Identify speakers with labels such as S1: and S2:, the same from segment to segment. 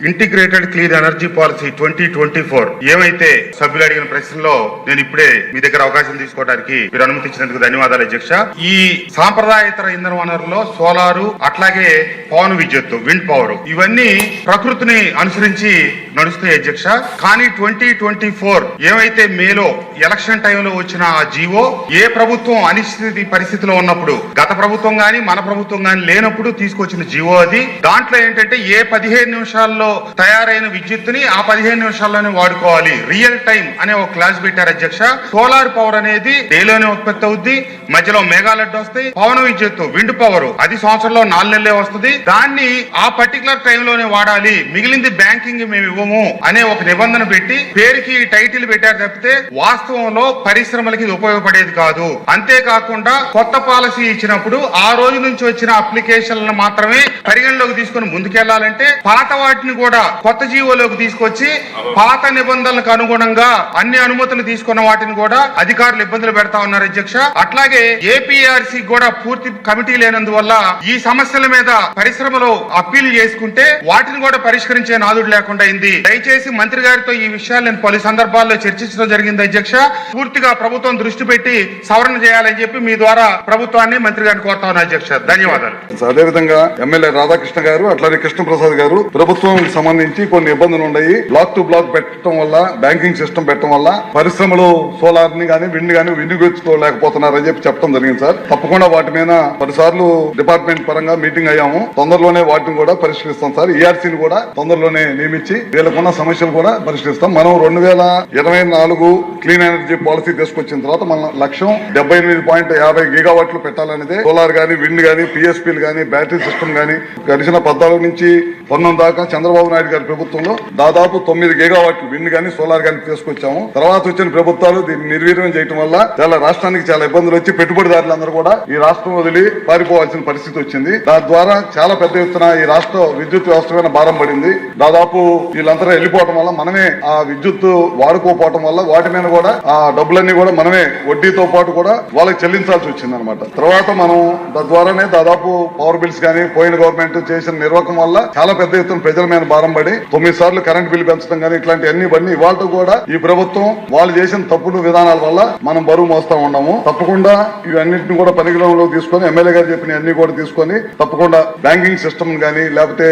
S1: Integrated clean energy policy twenty twenty four ఏమైతే సభ్యులు అడిగిన ప్రశ్నలో నేను ఇప్పుడే మీ దగ్గర అవకాశం తీసుకోవడానికి మీరు అనుమతించినందుకు ధన్యవాదాలు అధ్యక్ష. ఈ సాంప్రదాయేతర ఇంధన వనరులో సోలారు అట్లాగే పవన్ విద్యుత్ విండ్ పవర్ ఇవన్నీ ప్రకృతిని అనుసరించి నడుస్తాయి అధ్యక్ష. కానీ ట్వంటీ ట్వంటీ ఫోర్ ఏమైతే మేలో ఎలక్షన్ టైంలో వచ్చిన ఆ జీవో ఏ ప్రభుత్వం అనిశ్చితి పరిస్థితిలో ఉన్నప్పుడు గత ప్రభుత్వం గాని మన ప్రభుత్వం గాని లేనప్పుడు తీసుకొచ్చిన జీవో అది. దాంట్లో ఏంటంటే ఏ పదిహేను నిమిషాల్లో తయారైన విద్యుత్తుని ఆ పదిహేను నిమిషాల్లోనే వాడుకోవాలి. రియల్ టైం అనే ఒక క్లాస్ పెట్టారు అధ్యక్ష. సోలార్ పవర్ అనేది డేలోనే ఉత్పత్తి అవుద్ది మధ్యలో మేఘాలడ్డు వస్తాయి పవన విద్యుత్ విండ్ పవర్. అది సంవత్సరంలో నాలుగు నెలలే వస్తుంది. దాన్ని ఆ పర్టికులర్ టైంలోనే వాడాలి. మిగిలింది బ్యాంకింగ్ మేము ఇవ్వము అనే ఒక నిబంధన పెట్టి పేరుకి టైటిల్ పెట్టారు తప్పితే వాస్తవంలో పరిశ్రమలకి ఇది ఉపయోగపడేది కాదు. అంతేకాకుండా కొత్త పాలసీ ఇచ్చినప్పుడు ఆ రోజు నుంచి వచ్చిన అప్లికేషన్లను మాత్రమే పరిగణలోకి తీసుకుని ముందుకెళ్ళాలంటే పాత వాటిని కూడా కొత్త జీవోలోకి తీసుకొచ్చి పాత నిబంధనలకు అనుగుణంగా అన్ని అనుమతులు తీసుకున్న వాటిని కూడా అధికారులు ఇబ్బందులు పెడతా ఉన్నారు అధ్యక్ష. అట్లాగే ఏపీఆర్సీ కూడా పూర్తి కమిటీ లేనందువల్ల ఈ సమస్యల మీద పరిశ్రమలు అప్పీల్ చేసుకుంటే వాటిని కూడా పరిష్కరించే నాదుడు లేకుండా అయింది. దయచేసి మంత్రి గారితో ఈ విషయాలు నేను పలు సందర్భాల్లో చర్చించడం జరిగింది అధ్యక్ష. పూర్తిగా ప్రభుత్వం దృష్టి పెట్టి సవరణ చేయాలని చెప్పి మీ ద్వారా ప్రభుత్వాన్ని మంత్రి గారిని కోరుతా ఉన్నా అధ్యక్ష. ధన్యవాదాలు.
S2: అదే విధంగా ఎమ్మెల్యే రాధాకృష్ణ గారు అట్లాగే కృష్ణప్రసాద్ గారు ప్రభుత్వం సంబంధించి కొన్ని ఇబ్బందులు ఉన్నాయి బ్లాక్ టు బ్లాక్ పెట్టడం వల్ల బ్యాంకింగ్ సిస్టమ్ పెట్టడం వల్ల పరిశ్రమలు సోలార్ని గానీ విండ్ గానీ వినియోగించుకోలేకపోతున్నారని చెప్పి చెప్పడం జరిగింది సార్. తప్పకుండా వాటి మీద పదిసార్లు డిపార్ట్మెంట్ పరంగా మీటింగ్ అయ్యాము. తొందరలోనే వాటిని కూడా పరిష్కరిస్తాం సార్. ఈఆర్సీని కూడా తొందరలోనే నియమించి వీళ్ళకున్న సమస్యలు కూడా పరిష్కరిస్తాం. మనం రెండు వేల ఇరవై నాలుగు క్లీన్ ఎనర్జీ పాలసీ తీసుకొచ్చిన తర్వాత మన లక్ష్యం డెబ్బై ఎనిమిది పాయింట్ యాభై గిగావాట్లు పెట్టాలనేది. సోలార్ గానీ విండ్ గానీ పిఎస్పీలు గానీ బ్యాటరీ సిస్టమ్ గానీ గడిచిన పద్నాలుగు నుంచి పొన్నం దాకా చంద్రబాబు నాయుడు గారి ప్రభుత్వంలో దాదాపు తొమ్మిది గిగావాట్లు విండ్ గానీ సోలార్ గానీ తీసుకొచ్చాము. తర్వాత వచ్చిన ప్రభుత్వాలు దీన్ని నిర్వీర్యం చేయడం వల్ల చాలా రాష్ట్రానికి చాలా ఇబ్బందులు వచ్చి పెట్టుబడిదారులందరూ కూడా ఈ రాష్ట్రం వదిలి పారిపోవాల్సిన పరిస్థితి వచ్చింది. దాని ద్వారా చాలా పెద్ద ఎత్తున ఈ రాష్ట్ర విద్యుత్ వ్యవస్థ మీద భారం పడింది. దాదాపు వీళ్ళంతా వెళ్ళిపోవటం వల్ల మనమే ఆ విద్యుత్ వాడుకోపోవటం వల్ల వాటి మీద కూడా ఆ డబ్బులన్నీ కూడా మనమే వడ్డీతో పాటు కూడా వాళ్ళకి చెల్లించాల్సి వచ్చింది అనమాట తర్వాత మనం తద్వారానే దాదాపు పవర్ బిల్స్ కానీ పోయిన గవర్నమెంట్ చేసిన నిర్వాహకం వల్ల చాలా పెద్ద ఎత్తున ప్రజల మీద భారం పడి తొమ్మిది సార్లు కరెంట్ బిల్లు పెంచడం కానీ ఇట్లాంటి అన్ని ఇవన్నీ ఇవాళ కూడా ఈ ప్రభుత్వం వాళ్ళు చేసిన తప్పుడు విధానాల వల్ల మనం బరువు మోస్తా ఉన్నాము. తప్పకుండా ఇవన్నింటిని కూడా పరిగణలోకి తీసుకొని ఎమ్మెల్యే గారు చెప్పిన అన్ని కూడా తీసుకొని తప్పకుండా బ్యాంకింగ్ సిస్టమ్ కానీ లేకపోతే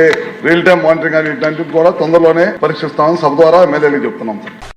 S2: రియల్ టైం మానిటరింగ్ కానీ ఇట్లాంటివి కూడా తొందరలోనే పరీక్షిస్తామని సభ ద్వారా ఎమ్మెల్యేలకు చెప్తున్నాం సార్.